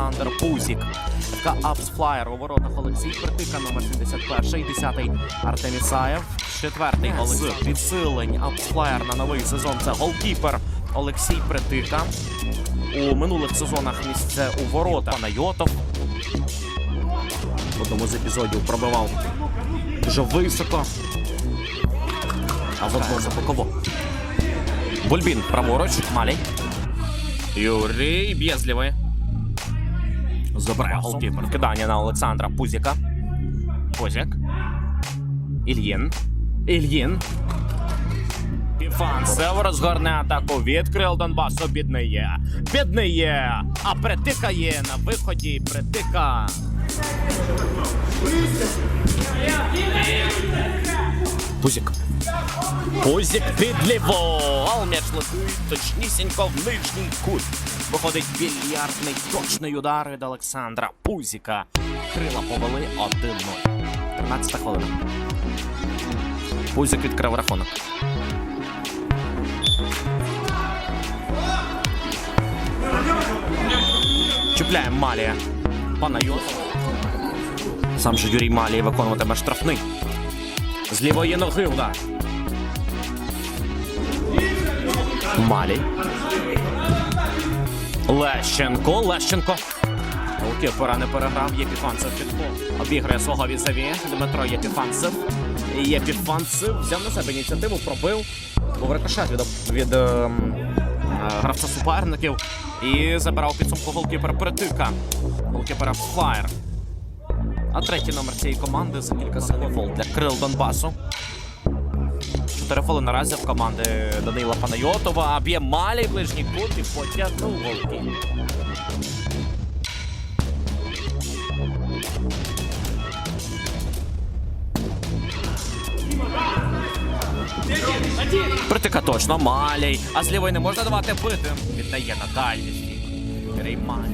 Олександр Пузік. ФК Апсфлаєр у воротах Олексій Притика, номер 71, 10 Артем Ісаєв, четвертий Олексій підсилень Апсфлаєр на новий сезон. Це голкіпер Олексій Притика. У минулих сезонах місце у воротах Панайотов. В одному з епізодів пробивав дуже високо. А в одному за боково. Бульбін праворуч. Малій. Юрій б'є з лівої. Забирає голкіпер. Кидання на Олександра Пузіка. Пузік. Ільїн. Ільїн. Піфанцев розгорне атаку. Відкрил Донбасу. Бідниє. Бідниє. А притикає на виході. Притика. Пузік. Пузік під ліво. А м'яч точнісінько в нижній кут. Виходить більярдний точний удар від Олександра Пузіка. Крила повели 1-0. 13 хвилина. Пузік відкрив рахунок. Чіпляє Малія. Панайот. Сам же Юрій Малій виконуватиме штрафний. З лівої ноги удар. Малій. Лещенко. Лещенко. Голкіпера не переграв. Єпіфанцев підхоп. Обіграє свого візаві. Дмитро Єпіфанцев. Єпіфанцев взяв на себе ініціативу, пробив. Був рикошет від, від ем, е, гравця суперників. І забирав підсумку голкіпера Притика. Голкіпера Флаєр. А третій номер цієї команди за кілька секунд для Крил Донбасу. Чотири наразі в команди Данила Панайотова. Б'є малій ближній кут і потягнув голки. Притика точно малій. А з лівої не можна давати бити. Віддає на дальній стік. Юрій Малій.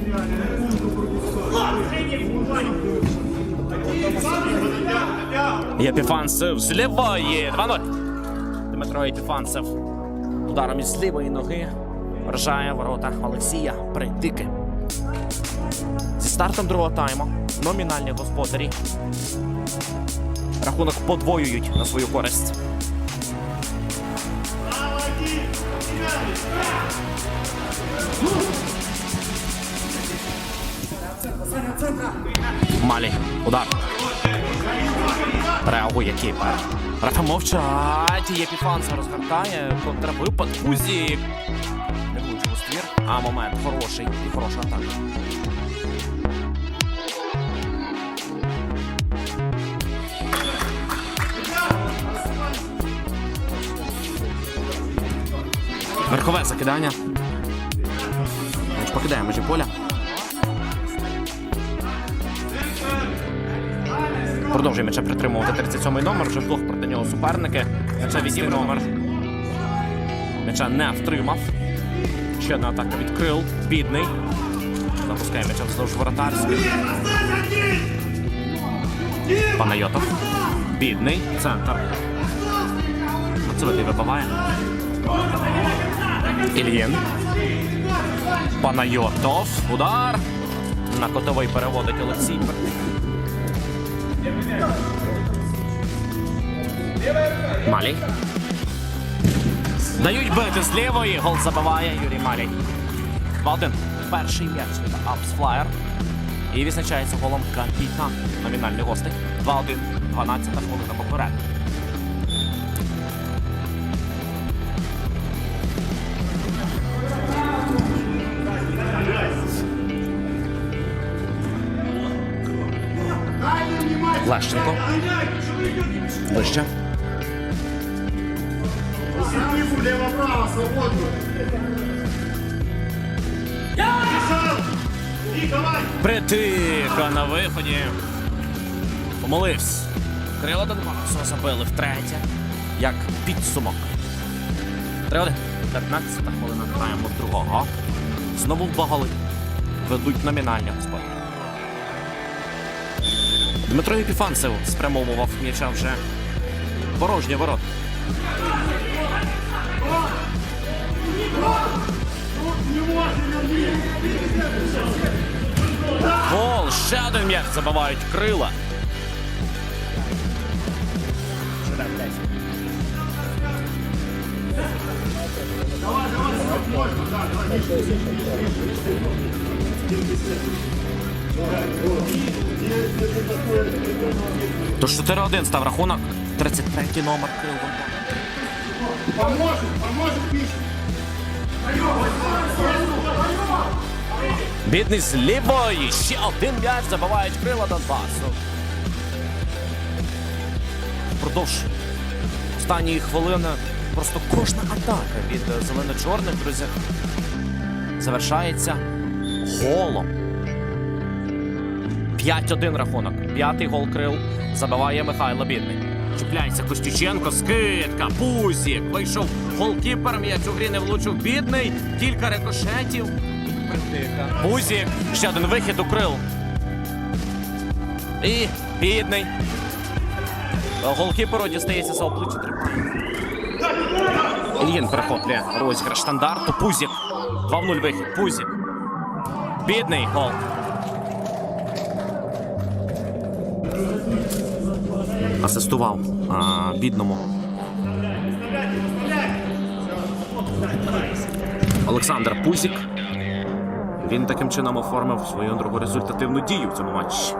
Єпіфанцев 2-0. Дмитро Єпіфанцев ударом із лівої ноги вражає ворота Олексія Притики. Зі стартом другого тайму номінальні господарі. Рахунок подвоюють на свою користь. Малі. Удар. Реагує кіпер. Рафа мовчать. Єпіфанцев розгортає. Контрвипад. Кузік. Не влучив у ствір. А момент хороший. І хороша атака. Верхове закидання. Покидає межі поля. Продовжує м'яча притримувати 37-й номер. Вже вдвох проти нього суперники. М'яча вісім номер. М'яча не втримав. Ще одна атака від крил. Бідний. Запускає м'яча вздовж воротарський. Панайотов. Бідний. Центр. Мацевитий вибиває. Ільїн. Панайотов. Удар. На котовий переводить Олексій. Малій. Дають бити з лівої. Гол забиває Юрій Малій. 2-1. Перший м'яч від Апсфлаєр. І відзначається голом капітан. Номінальний гостей. 2-1. 12 хвилина поперед. Лещенко. Вище. Притика на виході. Помолився. Крила Донбасу забили втретє. Як підсумок. 3-1. 15 хвилина граємо другого. Знову два голи. Ведуть номінальні господи. Дмитро Єпіфанцев спрямовував м'яча вже порожні ворот. Гол! Ще один м'яч забивають крила. Тож 4-1 став рахунок. 33 номер крил. Поможет, поможет Бідний з лівої. Ще один м'яч забивають крила Донбасу. Впродовж останньої хвилини просто кожна атака від зелено-чорних, друзі, завершається голом. 5-1 рахунок. П'ятий гол крил забиває Михайло Бідний. Чіпляється Костюченко, скидка, Пузік. Вийшов голкіпер, м'яч у грі не влучив бідний. Кілька рикошетів. Пузік. Ще один вихід у крил. І бідний. Голкіперу дістається за обличчя тримає. Ільїн перехоплює розіграш стандарту. Пузік. 2-0 вихід. Пузік. Бідний гол. Асистував а, бідному. Олександр Пузік. Він таким чином оформив свою другу результативну дію в цьому матчі.